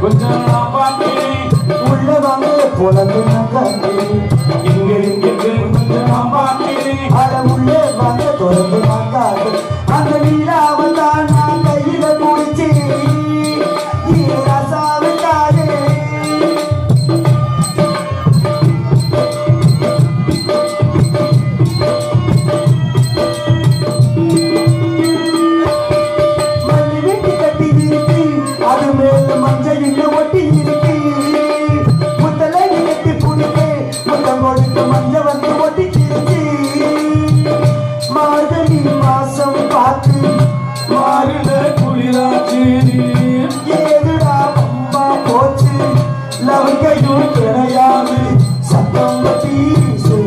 கொஞ்சம் நான் புலந்து உள்ள తొడయాలి సత్వంలో తీసే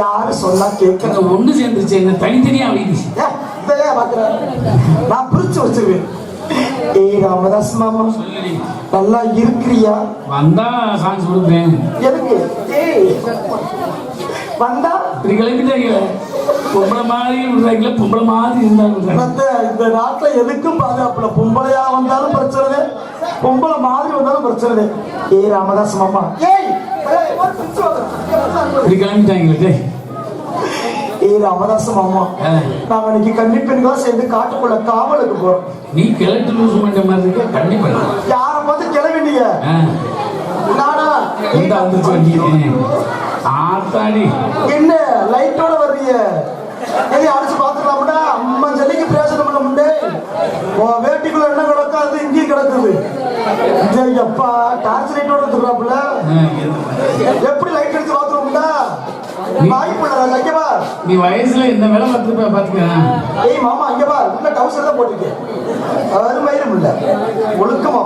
யாரு சொன்னா கேட்க ஒண்ணு சேர்ந்துருச்சு. என்ன தனித்தனியா ஏய், இதையே பார்க்கிறேன். நான் பிரிச்சு வச்சிருவேன். ஏய் ராமதாஸ் மாமா நல்லா இருக்கிறியா? வந்தா சான்ஸ் கொடுப்பேன். எதுக்கு ஏய் வந்தா? இப்படி கிளம்பிட்டாங்க பொம்பளை மாதிரி விடுறாங்களே பொம்பளை மாதிரி இருந்தாங்க இந்த நாட்டுல எதுக்கும் பாதுகாப்புல பொம்பளையா வந்தாலும் பிரச்சனை பொம்பளை மாதிரி வந்தாலும் பிரச்சனை ஏய் ராமதாஸ் மாமா ஏய் இப்படி. ஏய் ராமதாஸ் மாமா இன்னைக்கு கன்னிப்பெண்களா சேர்ந்து காட்டுக்குள்ள காவலுக்கு போறோம் நீ கிழட்டு லூஸ் பண்ண மாதிரி இருக்க யார பார்த்து கிளம்பிட்டீங்க நானா இந்த வண்டி ஆத்தாடி என்ன லைட்டோட வர்றீங்க எதை அடிச்சு பாத்துக்கலாம்டா அம்மா ஜல்லிக்கு பேசணும் பண்ண உன் வேட்டிக்குள்ள என்ன கிடக்குது. ஜெய் அப்பா டார்ச் லைட்டோட இது- எப்படி லைட் அடிச்சு பாத்துருவோம்டா வாய்ப்புள்ள அங்கேவா நீ வயசுல இந்த வேலை பார்த்துப்பா பாத்துக்கிறேன் ஏய் மாமா அங்கேவா உள்ள டவுசர் தான் போட்டுருக்கேன் அது மயிரும் இல்ல ஒழுக்கமா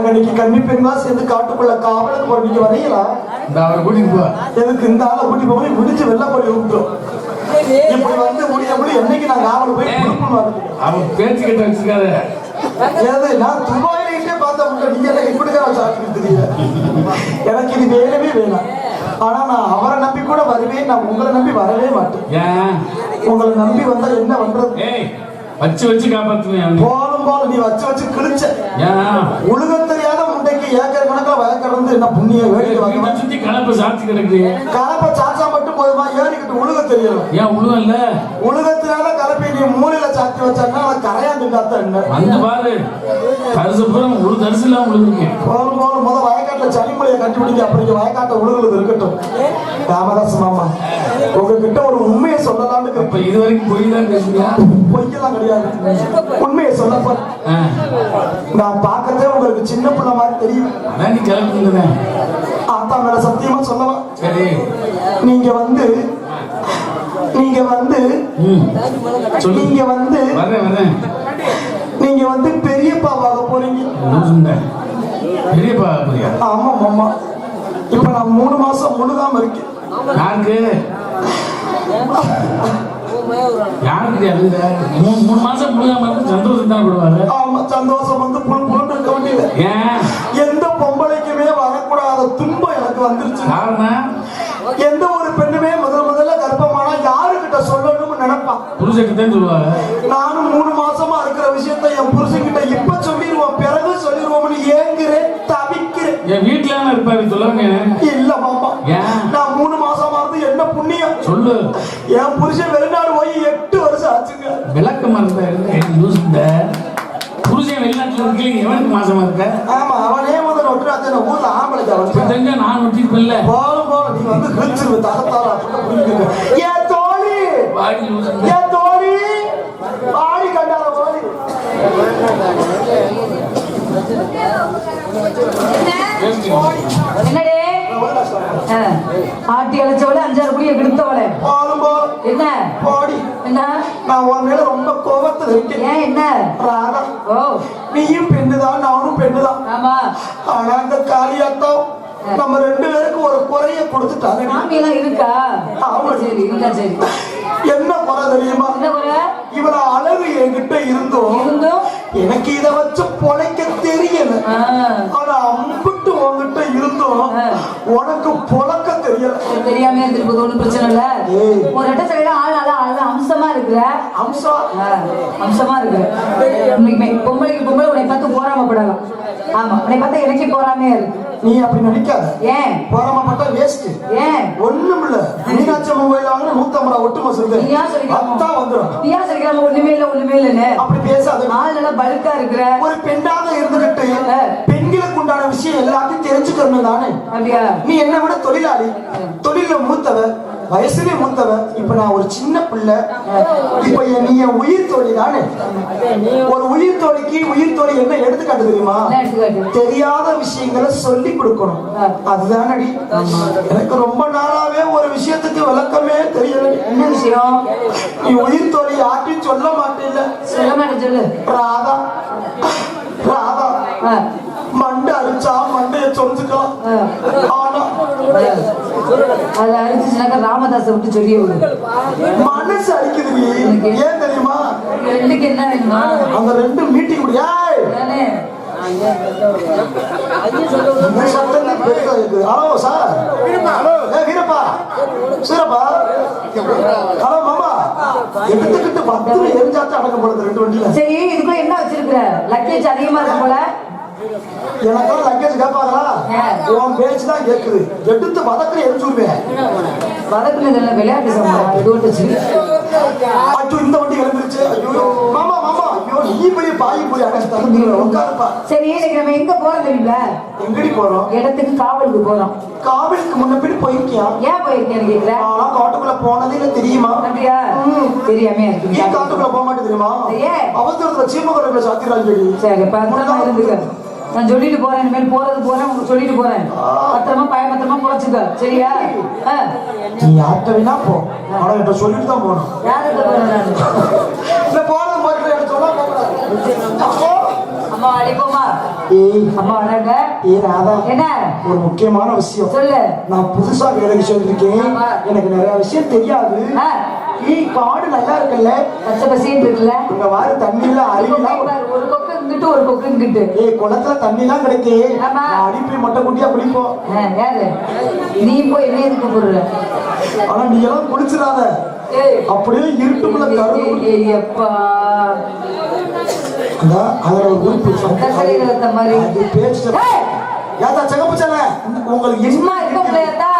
இன்னைக்கு கன்னி பெண்களா சேர்ந்து காட்டுக்குள்ள காவலுக்கு போற நீங்க வரீங்களா? இந்த அவரை கூட்டிட்டு போ. எதுக்கு இந்த ஆளை கூட்டி போய் விடிச்சு வெள்ள போய் விட்டோம் இப்படி வந்து முடிய முடிய என்னைக்கு நாங்க ஆவணம் போய் கொடுக்கணும் அவன் பேச்சு கிட்ட வச்சுக்காத. ஏது நான் துபாயிலே பார்த்த முட்டை நீங்க எல்லாம் இப்படிதான் சாப்பிட்டு தெரியல எனக்கு இது வேணவே வேணாம். ஆனா நான் அவரை நம்பி கூட வருவேன் நான் உங்களை நம்பி வரவே மாட்டேன். உங்களை நம்பி வந்தா என்ன பண்றது? வச்சு வச்சு காப்பாத்துவேன். போலும் போல நீ வச்சு வச்சு கிழிச்ச. உழுக தெரியாத முட்டைக்கு ஏக்கர் கணக்கில் வயக்கிறது என்ன புண்ணிய வீட்டை வாங்க சுத்தி கலப்பை சாத்தி கிடக்குது. கலப்பை சாச்சா மட்டும் போதுமா? ஏறிக்கிட்டு உழுக தெரியல ஏன் உழுவல்ல. உலகத்தினால கலப்பை நீ மூலையில சாத்தி வச்சான்னா அது கரையாந்து காத்த என்ன? வந்து பாரு. தரிசு பூரா ஒரு தரிசு இல்லாம உழுதுருக்கு. போலும் போலும் முத வயக்காட்டுல சனிமலையை கண்டுபிடிக்க அப்படி இங்க வயக்காட்ட உழுகுறது இருக்கட்டும். ராமதாஸ் மாமா உங்ககிட்ட ஒரு உண்மையை சொல்லலாம்னு இப்ப. இது வரைக்கும் போய் தான் பேசுறியா பொய்யெல்லாம் கிடையாது. உண்மையை சொல்லப்ப நான் பார்க்கறதே உங்களுக்கு சின்ன பிள்ளை மாதிரி தெரியும். அதான் நீ கிளம்புங்கிறேன் ஆத்தா மேல சத்தியமா சொல்லலாம் சரி. நீங்க வந்து நீங்க வந்து நீங்க வந்து நீங்க வந்து பெரியப்பாவாக போறீங்க. பெரியப்பா புரியா ஆமா மாமா. இப்ப நான் மூணு மாசம் முழுகாம இருக்கேன். யாருக்கு? யாருக்கு அழுகுற மூணு மூணு மாசம் முழுகாம இருந்து சந்தோஷம் தான் விடுவாரு ஆமா சந்தோஷம் வந்து புல் புல் இருக்க வேண்டியது. எந்த பொம்பளைக்குமே வரக்கூடாத துன்பம் எனக்கு வந்துருச்சு. காரணம்? எந்த புருஷன் சொல்லுவாங்க. நானும் மூணு மாசமா இருக்கிற விஷயத்த என் புருஷன்கிட்ட இப்ப சொல்லிடுவோம் பிறகு சொல்லிடுவோம்னு ஏங்குறேன் தவிக்கிறேன். என் வீட்டுல இருப்பாரு சொல்லுங்க. இல்ல மாமா? நான் மூணு மாசமா இருந்து என்ன புண்ணியம்? சொல்லு. என் புருஷன் வெளிநாடு போய் எட்டு வருஷம் ஆச்சுங்க. விளக்க இந்த புருஷன் வெளிநாட்டுல இருக்கீங்க எவனுக்கு மாசமா இருக்க? ஆமா அவனே நொட்டு அத்தனை ஊர்ல ஆம்பளைக்கு அவன் தெரிஞ்சா நான் ஒட்டிருப்பேன்ல போலும் போலும் நீ வந்து கிழிச்சிருவ தகத்தாரா புரிஞ்சுக்க ஏன் தோழி? ஏன் தோழி பாடி கண்டால போடி என்னடே? ஆட்டி அழைச்சவளே அஞ்சாறு குடிய கெடுத்தவளே என்ன? போடி. என்ன? நான் உன் மேல ரொம்ப கோபத்துல இருக்கேன். ஏன் என்ன? ராதா ஓ. நீயும் பெண்ணுதான் நானும் பெண்ணுதான். ஆமா. ஆனா அந்த காளியாத்தம் நம்ம ரெண்டு பேருக்கு ஒரு குறைய கொடுத்துட்டாங்க இருக்கா? ஆமா. சரி இருக்கா சரி. என்ன குறை தெரியுமா? இவள அழகு என்கிட்ட இருந்தோம் எனக்கு இத வச்சு பொழைக்க தெரியல. ஆனா அம்பிட்டு உன்கிட்ட இருந்தோம். உனக்கு பொழக்க தெரியல. தெரியாம இருந்துட்டு போகுது ஒண்ணும் பிரச்சனை இல்ல. ஒரு ரெட்ட சைடு ஆள் நல்லா அழகா அம்சமா இருக்கிற. அம்சா? அம்சமா இருக்கிற. உண்மைக்குமே பொம்பளைக்கு பொம்பளை உன்னை பார்த்து போராமப்படலாம் ஆமா உன்னை பார்த்தா எனக்கே போறாமையா இருக்கு. நீ அப்படி நினைக்காத. ஏன்? போராமப்பட்டா வேஸ்ட் ஏன்? ஒண்ணும் இல்ல மீனாட்சி அம்மன் கோயில வாங்கின நூத்தம்பது ரூபா ஒட்டு மசூது நீ ஏன் சொல்லிக்கலாம் அத்தான் வந்துடும் நீ ஏன் சொல்லிக்கலாம் ஒண்ணுமே இல்ல ஒண்ணுமே இல்லன்னு. அப்படி பேசாத. ஆள் நல்லா பல்கா இருக்கிற. ஒரு பெண்ணாக இருந்துகிட்டு. பெண்களுக்கு உண்டான விஷயம் எல்லாத்தையும் தெரிஞ்சுக்கணும் தானே. நீ என்ன விட தொழிலாளி. தொழில மூத்தவ. வயசுல மூத்தவ இப்ப நான் ஒரு சின்ன பிள்ளை. இப்ப நீ என் உயிர் தோழி தானே? ஒரு உயிர் தோழிக்கு உயிர் தோழி என்ன எடுத்துக்காட்டு தெரியுமா? தெரியாத விஷயங்களை சொல்லி கொடுக்கணும். அதுதானடி. எனக்கு ரொம்ப நாளாவே ஒரு விஷயத்துக்கு விளக்கமே தெரியல. என்ன விஷயம்? நீ உயிர் தோழி யார்ட்டையும் சொல்ல மாட்டேல்ல. சொல்ல மாட்டேன் சொல்லு. ராதா. ராதா. மண்டை அடிச்சா மண்டைய சொரிஞ்சுக்கலாம். ஆ. ஆனா அதை அடிச்சுனாக்கா ராமதாஸை விட்டு சொல்லி மனசு அடிக்குது நீ. ஏன் தெரியுமா? ரெண்டுக்கு என்ன வேணுமா? அந்த ரெண்டு மீட்டிங் முடியா சரி. இதுக்குள்ள என்ன வச்சிருக்கிற? லக்கேஜ் அதிகமா இருக்கும் போல. எனக்கெல்லாம் லக்கேஜ் கேட்பாங்களா? உன் பேச்சு தான் கேட்குது எடுத்து பதக்கில் எரிஞ்சு விடுவேன் வதக்குனது எல்லாம் விளையாட்டு சம்பளம். வச்சு. ஐயோ இந்த வண்டி கிளம்பிருச்சு ஐயோ. மாமா மாமா. ஐயோ நீ போய் பாய் போய் அடைச்சு தந்து உட்காருப்பா. சரி இன்னைக்கு நம்ம எங்க போறோம் தெரியுங்களா? எங்கடி போறோம் இடத்துக்கு காவலுக்கு போறோம் காவிரிக்கு முன்ன பின் போயிருக்கியா? ஏன் போயிருக்கேன்னு கேக்குற ஆனா காட்டுக்குள்ள போனதே இல்ல தெரியுமா? அப்படியா? தெரியாம ஏன் காட்டுக்குள்ள போக மாட்டேன் தெரியுமா? அவசரத்துல சீமகரங்களை சாத்திராங்க சரி பத்திரமா இருந்துக்க. நான் சொல்லிட்டு போறேன் இனிமேல் போறது போறேன் உங்களுக்கு சொல்லிட்டு போறேன். பத்திரமா பய பத்திரமா குறைச்சுக்க சரியா. நீ யார்கிட்ட வேணா போ. ஆனா என்கிட்ட சொல்லிட்டு தான் போகணும். யார்கிட்ட போறேன் நான்? இல்ல போறது மாதிரி எனக்கு சொல்ல அம்மா அழைப்போமா அம்மா ஏய் ராதா. என்ன? ஒரு முக்கியமான விஷயம். சொல்லு. நான் புதுசா வேலைக்கு சேர்ந்திருக்கேன். எனக்கு நிறைய விஷயம் தெரியாது. ஏய் காடு நல்லா இருக்குல்ல? பச்சை பசின்னு இருக்குல்ல? இங்க வாரு தண்ணியில அருவிலாம் ஒரு கொக்கு இங்கிட்டு ஒரு கொக்கு இங்கிட்டு. ஏய் குளத்துல தண்ணிலாம் கிடைக்கு. ஆமா. நான் அடிப்பி மொட்டை குட்டியா யாரு? நீ போய் என்ன எதுக்கு போடுற ஆனா நீ எல்லாம் குளிச்சிடாத. ஏய். அப்படியே இருட்டுக்குள்ள கரு ஏய், ஏய், அப்பா அதான் அதுல ஒரு உறுப்பு ஏத்தா செகப்புச்சானே உங்களுக்கு சும்மா இருக்க என்ன முடியாதா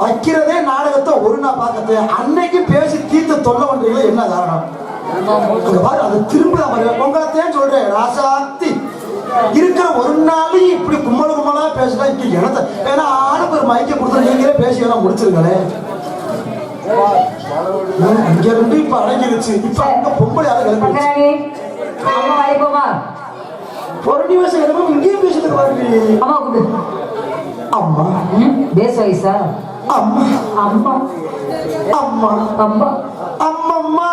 வைக்கிறதே நாடகத்தை ஒரு நாள் பார்க்கறது அன்னைக்கு பேசி தீர்த்து தொல்லை பண்றீங்களா என்ன காரணம்? அது திரும்ப உங்களைத்தான் சொல்றேன். ராசாத்தி. இருக்கிற ஒரு நாளையும் இப்படி கும்பல கும்பலா பேசினா இங்க எனத்த ஏன்னா ஒரு மயக்க கொடுத்து நீங்களே பேசி எல்லாம் முடிச்சிருங்களே. இங்க இருந்து இப்ப அடங்கிருச்சு. இப்ப அங்க பொம்பளை கிளம்பிடுச்சு பக்கராணி அம்மா அழைப்போமா ஒரு நிமிஷம் என்னமோ இங்கேயும் பேசிட்டு பாருங்க அம்மா கூப்பிடு. அம்மா. வயசா? அம்மா. அம்மா. அம்மா. அம்மா. அம்மம்மா.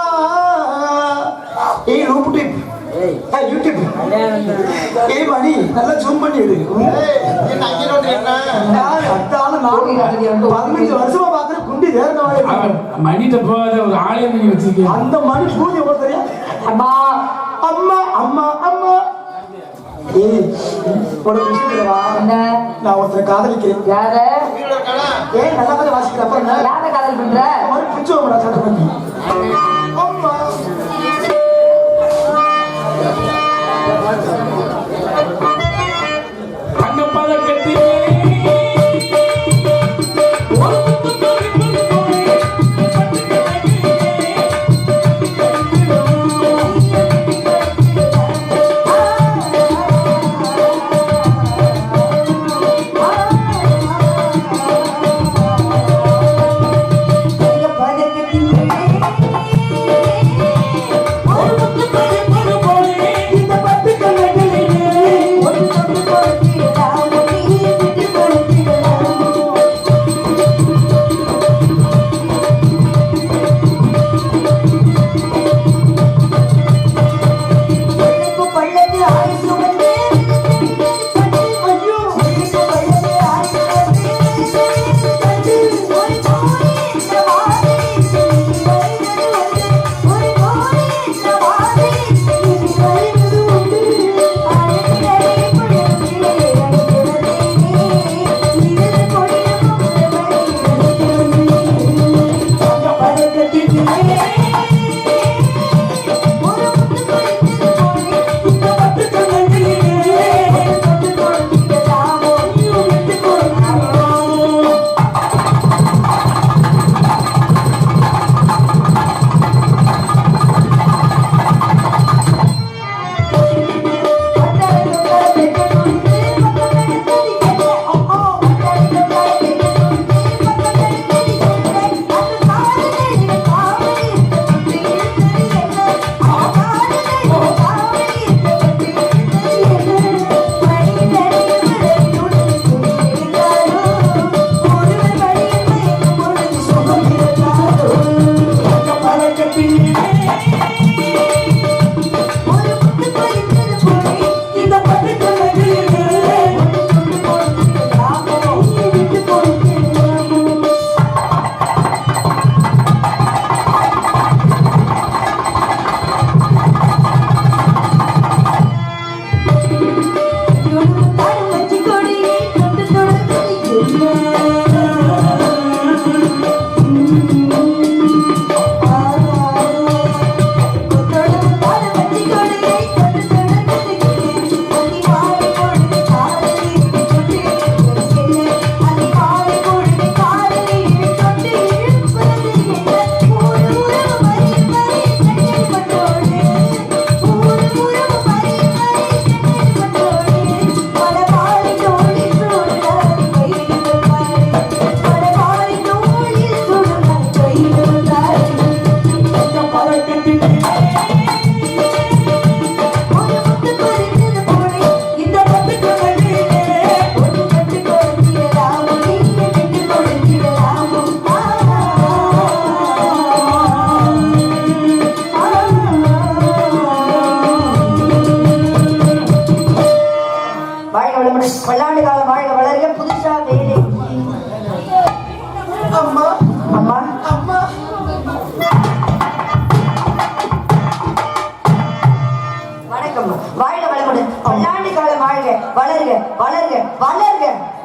ஏய் ரூபு டிப் ஏய். யூடியூப் ஏய் மணி நல்லா ஜூம் பண்ணி எடு நான் அத்தால நான்? பதினஞ்சு வருஷமா பாக்குற குண்டி அவன் மணிட்ட போகாத ஒரு ஆலயம் நீங்க வச்சிருக்கீங்க அந்த மணி பூஜை எவ்வளவு தெரியும்? அம்மா அம்மா அம்மா அம்மா. ஏய் ஒரு விஷயம் என்ன? நான் ஒருத்தரை காதலிக்கிறேன். யார? ஏய் நல்லா வாசிக்கிறப்ப யார காதல் பண்ற? மாதிரி பிடிச்சவங்க சட்டை பண்ணி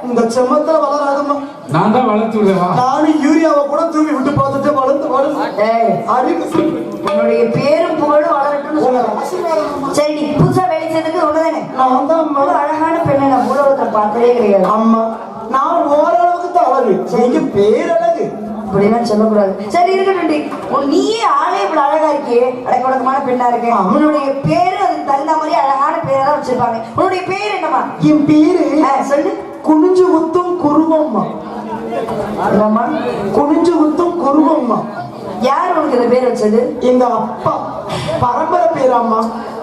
இந்த செம்மத்துல வளராதும்மா. நான் தான் வளர்த்து விடுவேன். நானும் யூரியாவை கூட தூவி விட்டு பார்த்துட்டு வளர்ந்து வளர்ந்து. ஏய், அறிவு உன்னுடைய பேரும் புகழும் ஆசீர்வாதம் சரி நீ புதுசா வேலை செய்ததுக்கு ஒண்ணுதானே? நான் தான் அழகான பெண்ணை நான் உலகத்துல பார்த்ததே கிடையாது. அம்மா நான் ஓரளவுக்கு தான் அழகு நீங்க பேரழகு. அப்படிலாம் சொல்லக்கூடாது. சரி இருக்கட்டும் நீயே ஆளே இவ்வளவு அழகா இருக்கியே. அடக்கடக்கமான பெண்ணா இருக்கு. அவனுடைய பேரு தகுந்த மாதிரி அழகான பேரை தான் வச்சிருப்பாங்க. உன்னுடைய பேர் என்னம்மா? என் பேரு சொல்லு. குனிஞ்சு குத்தும் குருவம்மா. என்னம்மா? குனிஞ்சு குத்தும் குருவம்மா. யார் உனக்கு இந்த பேர் வச்சது? எங்க அப்பா. பரம்பரை பேராம்மா.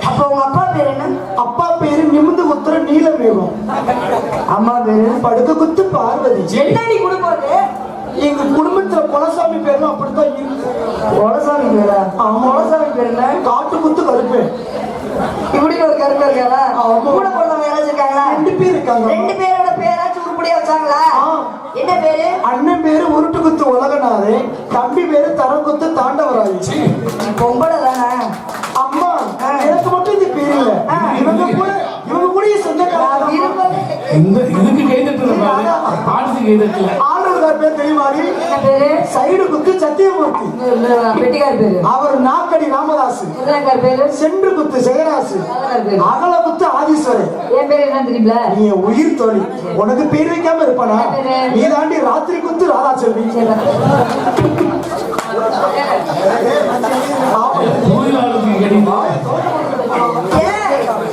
அப்ப உங்க அப்பா பேர் என்ன? அப்பா பேரு நிமிந்து குத்துற நீலமேகம். அம்மா பேரு படுக்க குத்து பார்வதி. என்ன நீ கொடுப்பாரு எங்க குடும்பத்துல குலசாமி பேரும் அப்படித்தான் இருக்கு. ஒலசாமி பேரா? ஆமா. ஒலசாமி பேர் என்ன? காட்டு குத்து கருப்பேன் இப்படி ஒரு கருப்பா இருக்காங்களா. கூட பிறந்தவங்க யாராச்சும் இருக்காங்களா ரெண்டு பேர் இருக்காங்க ரெண்டு பேரோட பேராச்சும் உருப்படியா வச்சாங்களா. என்ன பேரு அண்ணன் பேரு உருட்டு குத்து உலகநாதே தம்பி பேரு தரம் குத்து தாண்டவராயி சீ. பொம்பளை தானே அம்மா. எனக்கு மட்டும் இது பேர் இல்ல. இவங்க கூட இவங்க கூட சொந்தக்காரங்க இந்த இதுக்கு கை தட்டுல பாரு பாட்டுக்கு கை தட்டல ஆளுநர் பேர் பேரு சைடு குத்து சத்தியமூர்த்தி பெட்டிக்கார் பேரு. அவர் நாக்கடி ராமதாஸ் பேரு? சென்று குத்து ஜெயராசு அகல குத்து ஆதீஸ்வரர் என் பேர் என்ன தெரியுங்களா நீ உயிர் தோழி. உனக்கு பேர் வைக்காம இருப்பானா? நீ தாண்டி ராத்திரி குத்து ராதா செல்வி தொழிலாளருக்கு கிடைக்கும்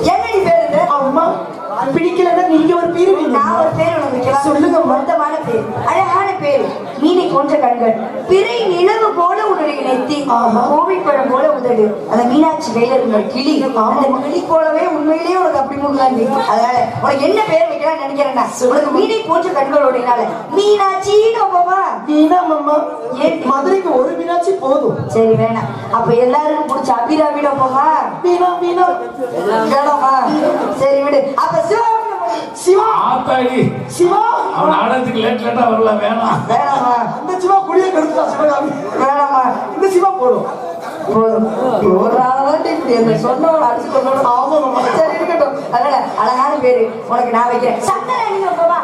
என்னடி பேரு இது? அம்மா பிடிக்கலன்னா நீங்க ஒரு பேர். நான் ஒரு பேர் உனக்கு? சொல்லுங்க, அம்மா. பொருத்தமான பேர். அழகான பேர். மீனை போன்ற கண்கள். பிறை நிலவு போல உன்னுடைய நெத்தி. கோவைப்பழம் போல உதடு. அந்த மீனாட்சி கையில கிளி. அந்த கிளி போலவே உண்மையிலேயே உனக்கு அப்படி முன்னாடி அதனால உனக்கு என்ன பேர் வைக்கலாம் நினைக்கிறேன்னா உனக்கு மீனை போன்ற கண்களோடைனால மீனாட்சின்னு வைப்போமா? வீணா மாமா ஏன்? மதுரைக்கு ஒரு மீனாட்சி போதும். சரி வேணாம். அப்ப எல்லாருக்கும் பிடிச்ச வைப்போமா வீணா வீணா வேணாமா? சரி விடு. அப்ப சிவகாமி சிவா ஆத்தாடி சிவா அவன் ஆடத்துக்கு லேட் லேட்டா வரல வேணாம் வேணாமா அந்த சிவா குடிய கெடுத்துட்டா சிவகாமி வேணாமா இந்த சிவா போதும். ஒரு என்னை சொன்னவளை அடிச்சு கொன்னவளை. ஆமா. சரி, இருக்கட்டும். அதனால அழகான பேரு உனக்கு நான் வைக்கிறேன் சங்கராணி வைப்போமா?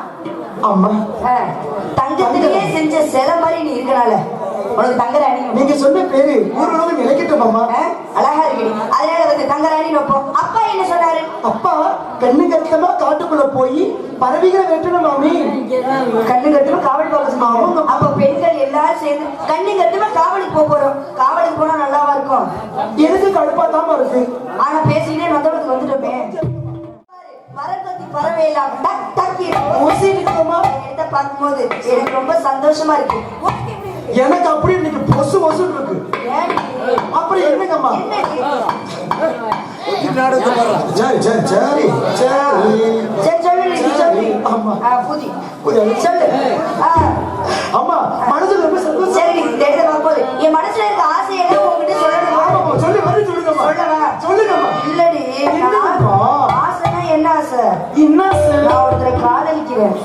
அம்மா ஆ, தங்கத்திலேயே செஞ்ச சிலை மாதிரி நீ இருக்கனால உனக்கு தங்கராணி. நீங்க சொன்ன பேரு ஊர்வலம் நினைக்கட்டும் அம்மா அழகா இருக்கு அதனால தங்கராணி வைப்போம். அப்பா என்ன சொன்னாரு? அப்பா கண்ணு கத்தமா காட்டுக்குள்ள போய் பறவைகளை வெட்டணும் மாமி. கண்ணு கட்டுமா காவல் சொன்னாங்க ஆமாங்க. அப்ப பெண்கள் எல்லாரும் சேர்ந்து கண்ணு கட்டுமா காவலுக்கு போக போறோம். காவலுக்கு போனா நல்லாவா இருக்கும்? எனக்கு கடுப்பா தாமா இருக்கு ஆனா பேசிக்கிட்டே நந்தவனத்துக்கு வந்துட்டோமே. மரத்தத்தி பறவை எல்லாம் டக் டக் எடுத்த பார்க்கும்போது எனக்கு ரொம்ப சந்தோஷமா இருக்கு? எனக்கு அப்படி இன்னைக்கு பொசு பொசு இருக்கு. அப்படி என்னங்கம்மா? சரி சரி சரி. சரி ஆமா. ஆ, பூதி. புதி. சொல்லு. ஆ, அம்மா மனசுல ரொம்ப சந்தோஷம். சரி பார்க்கும்போது என் மனசுல இருக்க ஆசையெல்லாம் உங்ககிட்ட சொல்லணுமா? சொல்லி வந்து சொல்லுங்கம்மா? சொல்லுங்கம்மா இல்லடி என்ன ஆசை? என்ன சார் நான் ஒருத்தரை காதலிக்கிறேன்.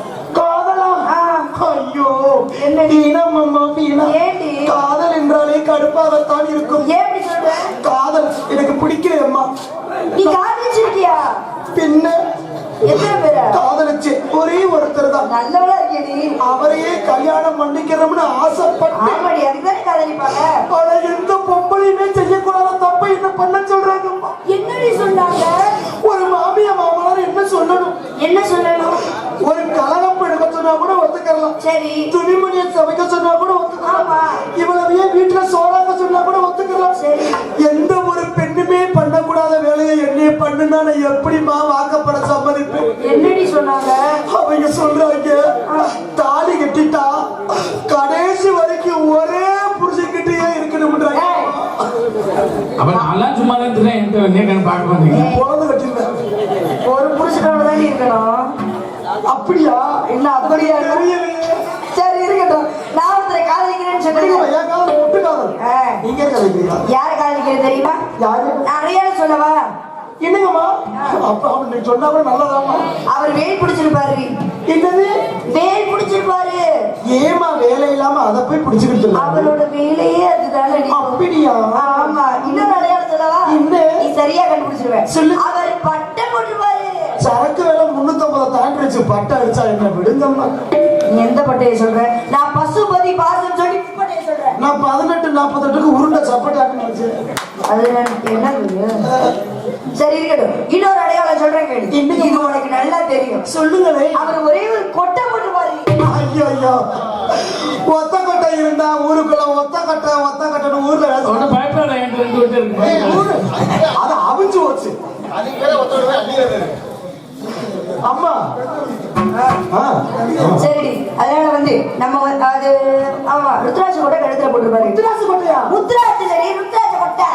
அப்ப நான்லாம் சும்மா இருக்கிறேன் என்கிட்ட நேக்கன்னு பார்க்க மாட்டீங்க. குழந்தை கட்டிருந்தேன் ஒரு புருஷனோட தான் இருக்கணும். அப்படியா? என்ன அப்படியா. சரி இருக்கட்டும். நான் ஒருத்தரை காதலிக்கிறேன்னு சொன்னேன். நீங்க யாரை காதலிக்கிறது தெரியுமா? யாரு? நான் அடையாளம் சொல்லவா? என்னங்கம்மா? அப்ப அவன் நீ சொன்னா கூட நல்லதாம்மா. அவர் வேல் பிடிச்சிருப்பாரு. என்னது? வேல் பிடிச்சிருப்பாரு. ஏமா வேலை இல்லாம அதை போய் பிடிச்சுக்கிட்டு இருக்க? அவரோட வேலையே அதுதானே அப்படியா? ஆமா. இன்னொரு அடையாளம் சொல்லவா? நீ சரியா கண்டுபிடிச்சிருவ சொல்லு. அவர் பட்டம் போட்டுருவாரு சரக்கு வேலை முன்னூத்தம்பதை தாண்டிடுச்சு பட்டை அடிச்சா என்ன விடுங்கம்மா? நீ எந்த பட்டையை சொல்ற? நான் பசுபதி பாசம் சொல்லி நான் பதினெட்டு நாற்பத்தெட்டுக்கு உருண்டை சப்பட்டாக்குன்னு நினைச்சேன். அது எனக்கு என்ன? சரி இருக்கட்டும். இன்னொரு அடையாளம் சொல்றேன் கேளு. என்னங்க? இது உனக்கு நல்லா தெரியும். சொல்லுங்களே. அவர் ஒரே ஒரு கொட்டை போட்டு பாரு. ஐயோ ஐயோ ஒத்த கொட்டை இருந்தா ஊருக்குள்ள ஒத்த கொட்டை ஒத்த கொட்டைன்னு ஊர்ல உடனே பயப்படாத என்கிட்ட ரெண்டு இருக்கு. அது அவிஞ்சு போச்சு அம்மா. ஆ, சரி அதனால வந்து நம்ம அது ஆமா ருத்ராட்ச கொட்டை கழுத்துல போட்டுருப்பாரு? முத்துராசு கொட்டையா? ருத்ராட்ச சரி ருத்ராட்ச கொட்டை.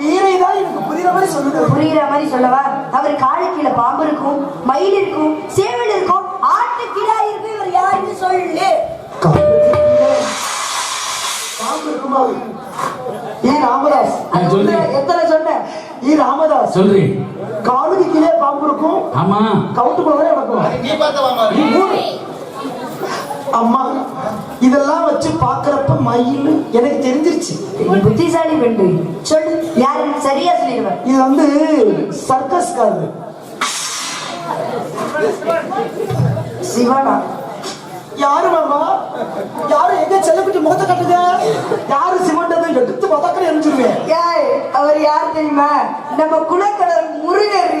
வீரை தான் எனக்கு புரியுற மாதிரி சொல்லுங்க. புரியுற மாதிரி சொல்லவா? அவர் காலு கீழே பாம்பு இருக்கும் மயில் இருக்கும் சேவல் இருக்கும் ஆட்டு கிடா இருக்கும் இவர் யாருன்னு சொல்லு. பாம்பு இருக்குமா? ஈ ராமதாஸ். சொல்றேன் எத்தனை சொன்னேன் ஈ ராமதாஸ். சொல்றி காலுக்கு கீழே பாம்பு இருக்கும். ஆமா. கவுட்டுக்குள்ளதான் நடக்கும் அம்மா இதெல்லாம் வச்சு பாக்குறப்ப மயில் எனக்கு தெரிஞ்சிருச்சு. புத்திசாலி பெண்டு சொல்லு யாருன்னு சரியா சொல்லிடுவேன் இது வந்து சர்க்கஸ் காரு சிவனா? யாரு மாமா? யாரு எங்க செல்லக்குட்டி முகத்தை கட்டுங்க? யாரு சிமெண்ட் எடுத்து பதக்கல எரிஞ்சிருவேன் ஏய் அவர் யார் தெரியுமா? நம்ம குலக்கடல் முருகர்.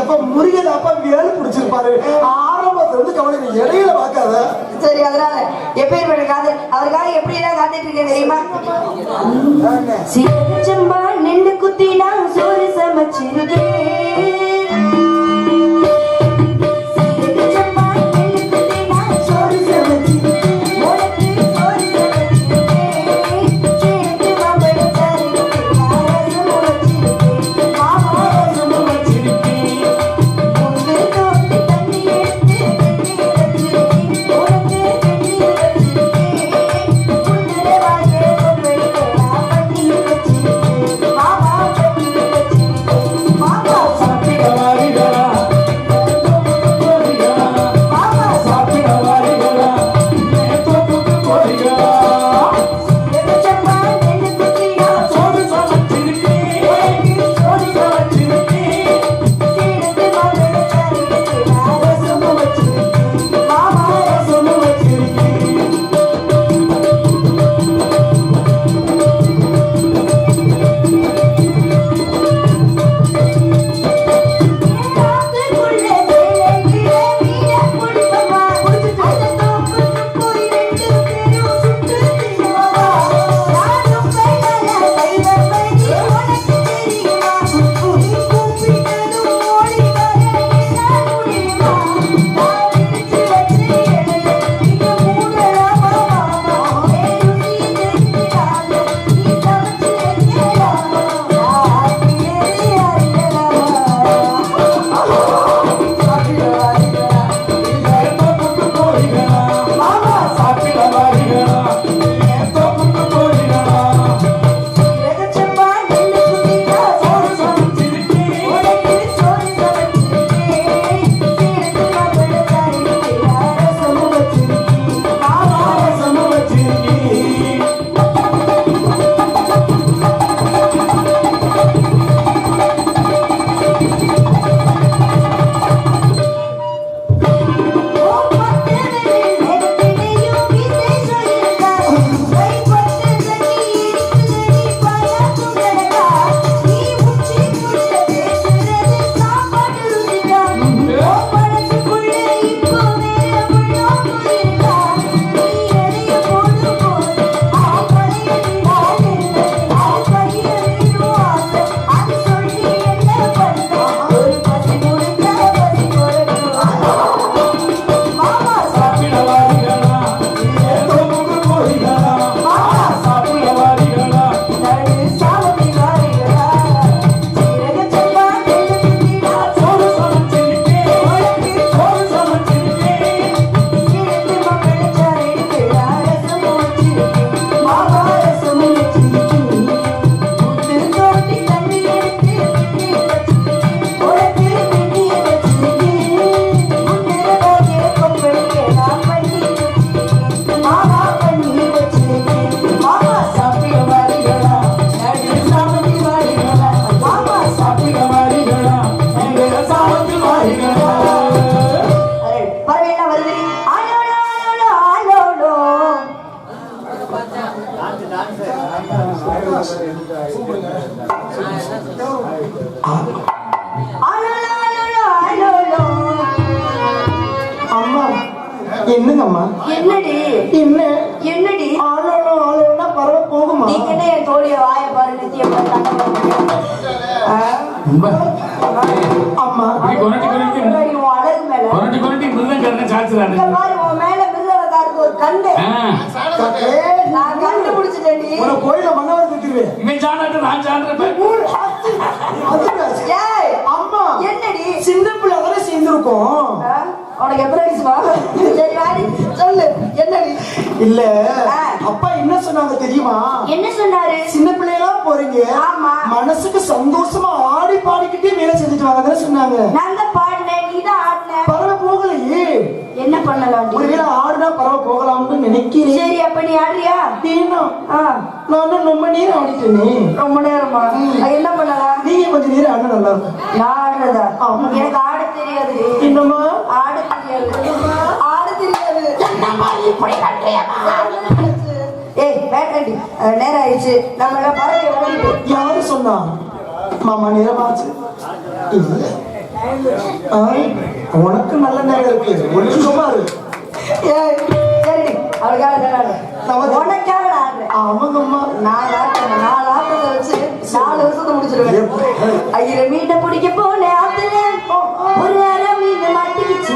அப்ப முருகன் அப்பா வேலை பிடிச்சிருப்பாரு. ஆரம்பத்துல இருந்து கவலை இடையில பார்க்காத சரி அதனால எப்பேற்பட்ட காதல் அவருக்காக எப்படி எல்லாம் காத்துட்டு இருக்கேன் தெரியுமா? சீரகச்சம்பா நெல்லு குத்தி நான் சோறு சமைச்சிருக்கேன். நான். அது பேசு. ஏய் அம்மா. என்னடி? சின்ன பிள்ளை வரை சேர்ந்திருக்கோம்? உனக்கு எத்தனை வயசுமா சரி வாடி. சொல்லு. என்னடி? இல்ல. அப்பா என்ன சொன்னாங்க தெரியுமா? என்ன சொன்னாரு? சின்ன பிள்ளைகளா போறீங்க. ஆமா. மனசுக்கு சந்தோஷமா ஆடி பாடிக்கிட்டே வேலை செஞ்சுட்டு வாங்கன்னு சொன்னாங்க. நான் நீ பறவை போகலையே என்ன பண்ணலாம் ஒருவேளை ஆடுனா பறவை போகலாம்னு நினைக்கிறேன். சரி அப்ப நீ ஆடுறியா? நானும் ரொம்ப நேரம் ஆடிட்டேனே. ரொம்ப நேரமா? அது என்ன பண்ணலாம்? நீங்க கொஞ்ச நேரம் ஆடினா நல்லா இருக்கும் நான் ஆடுறதா. எனக்கு ஆட தெரியாது. என்னம்மா? ஆட தெரியாது. ஆட தெரியாது. ஏய் வேண்டாண்டி. அஹ், நேரம் ஆயிடுச்சு. நம்ம எல்லாம் பறவை யாரு சொன்னா? மாமா நேரமாச்சு இல்ல. ஆ, உனக்கு நல்ல நேரம் இருக்கு. ஒழுக்கமா இருக்கு ஆட்டத்தை வச்சு நாலு வருஷத்தை முடிச்சிருவேன். ஐயர மீனை பிடிக்க போனேன் ஆத்துல ஒரு அரை மீன் மாட்டிக்கிச்சு